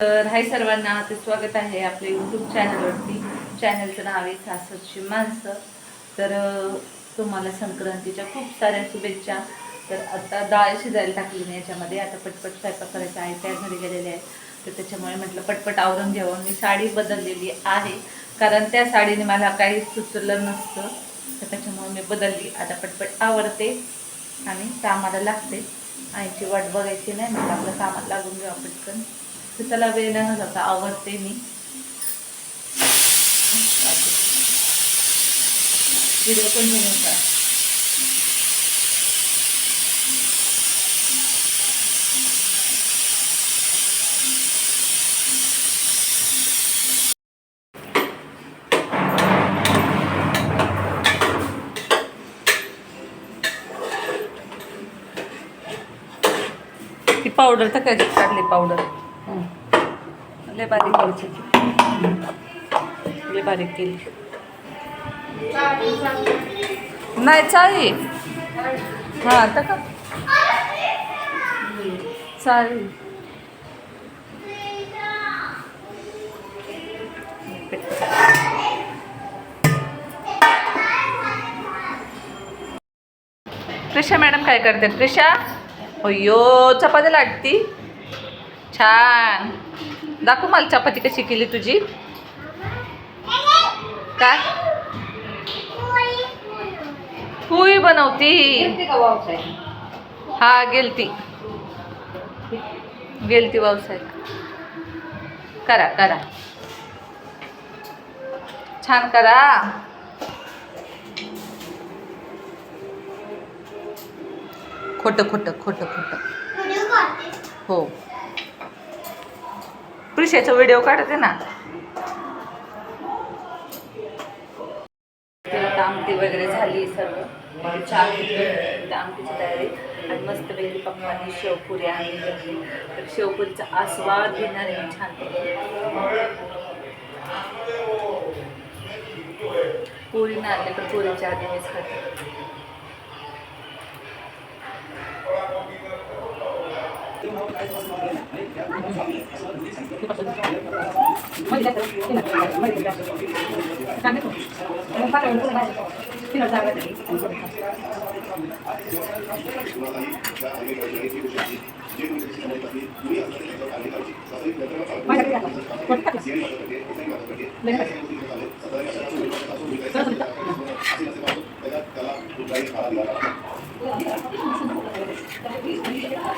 तर हाय सर्वांना ते स्वागत आहे आपल्या यूट्यूब चॅनलवरती चॅनलचं नाव आहे सासरची माणसं. तर तुम्हाला संक्रांतीच्या खूप साऱ्या शुभेच्छा. तर आता डाळ शिजायला टाकली नाही याच्यामध्ये. आता पटपट स्वयंपाक करायचा आहे. त्या घरी गेलेले आहे तर त्याच्यामुळे म्हटलं पटपट आवरून घ्यावं मी साडी बदललेली आहे. कारण त्या साडीने मला काही सुचलं नसतं. तर त्याच्यामुळे मी बदलली. आता पटपट आवडते आणि कामाला लागते. आईची वाट बघायची नाही. म्हटलं आपलं कामात लागून घ्यावं पटकन तर त्याला वेळ न जाता आवडते मी. व्हिडिओ पण होता ती पावडर तर काय काढली पावडर लय बारीक करायची लय बारीक केली. नाही चालेल हां आता का? चालेल प्रिशा मॅडम काय करते? प्रिशा? अय्यो चपाती लाटती. छान. दाखव मला चपाती कशी केली तुझी. काय? पुई बनवती. हा गेलती. गेलती व्यवसायाला करा करा. छान करा. खोटं खोटं खोटं खोटं. हो. प्रिशाचा व्हिडिओ काढते ना. आमटी वगैरे झाली सर्व. चहा घेतली त्या आमटीची तयारी. आणि मस्त पैकी पप्पांनी शेवपुरी आणली तर शेवपुरीचा आस्वाद घेणार आहे छान. पुरी नाही आणली तर पुरीच्या आधी मीच खाते. Gracias.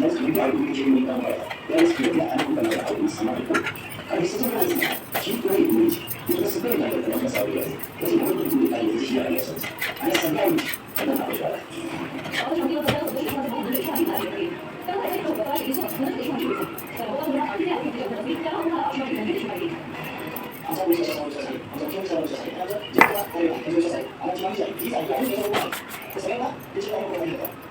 Nasıl bir ayrım geçirmeyi anlar. Yalnız kitabına en kullanılan ayrım sanatı. Kardeşsizin arasında çift böyle ilginç. Yıldızı böyle yerlerden tasarlıyor. Ve bu durumda ayrıca şey arıyorsanız. Anasından kadın alacak. Ama çok iyi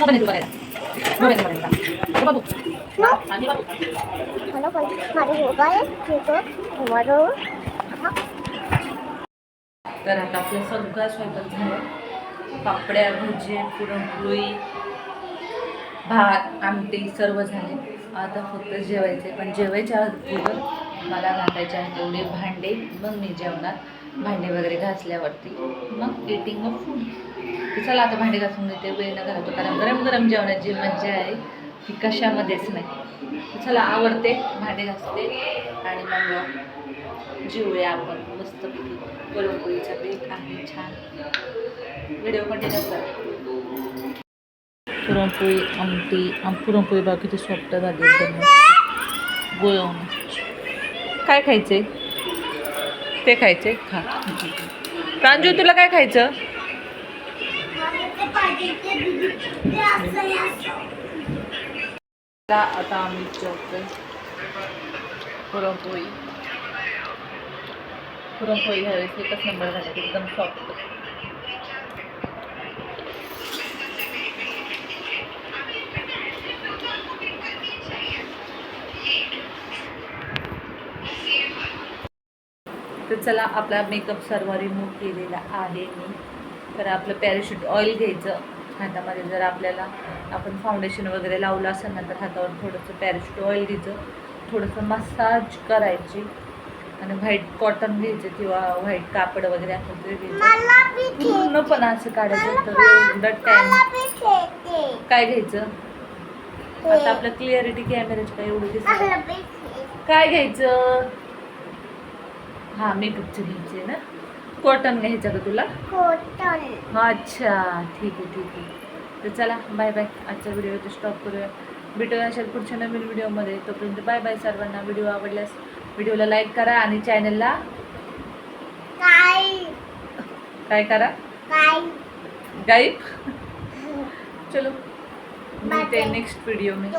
मला पण माझं योगा आहे? तिथं तर आता आपला सगळा स्वयंपाक झाला. पापड्या भजी पुरणपोळी भात आमटी सर्व झाले. आता फक्त जेवायचे. पण जेवायच्या अगोदर मला घासायचे आहेत. तेवढे भांडे. मग मी जेवणार. भांडे वगैरे घासल्यावरती. मग एटिंग ऑफ फूड तर चला आता भांडे घासून घेते वेळ न घालतो कारण गरम गरम जेवणाची मज्जा आहे ती कशामध्येच नाही. तर चला आवडते भांडे घासते आणि मग जेवूया आपण. मस्त पुरणपोळीचा बेट आहे छान. व्हिडिओ कंटिन्यू करा. पुरणपोळी आमटी पुरणपोळी बाकी किती सॉफ्ट झाली एकदम. गोळवून काय खायचे ते खायचे खा. प्रांजू तुला काय खायचं? आता आम्ही जेवतोय. पुरणपोळी. पुरणपोळी ह्यावेळेस एकच नंबर झाला एकदम सॉफ्ट तर चला आपला मेकअप सर्व रिमूव्ह केलेला आहे मी. तर आपलं पॅराशूट ऑइल घ्यायचं हातामध्ये जर आपल्याला आपण फाउंडेशन वगैरे लावलं असेल ना तर हातावर थोडंसं पॅराशूट ऑइल घ्यायचं. थोडंसं मसाज करायची. आणि व्हाईट कॉटन घ्यायचं किंवा व्हाईट कापड वगैरे असेल तरी घ्यायचं. पूर्ण पण असं काढायचं तर एवढं टाईम काय घ्यायचं? आता आपलं क्लिअरिटी कॅमेराची काय एवढं दिसत काय घ्यायचं? हा मेकअपचं घ्यायचं ना? कॉटन घ्यायचं का तुला? कॉटन अच्छा ठीक आहे ठीक आहे. तर चला बाय बाय आजचा व्हिडिओ इथे स्टॉप करूया. भेटूया अशा पुढच्या नवीन व्हिडिओमध्ये तोपर्यंत बाय बाय सर्वांना. व्हिडिओ आवडल्यास व्हिडिओला लाईक करा आणि चॅनलला काय काय करा? काय गाईप चलो मिळते नेक्स्ट व्हिडिओ में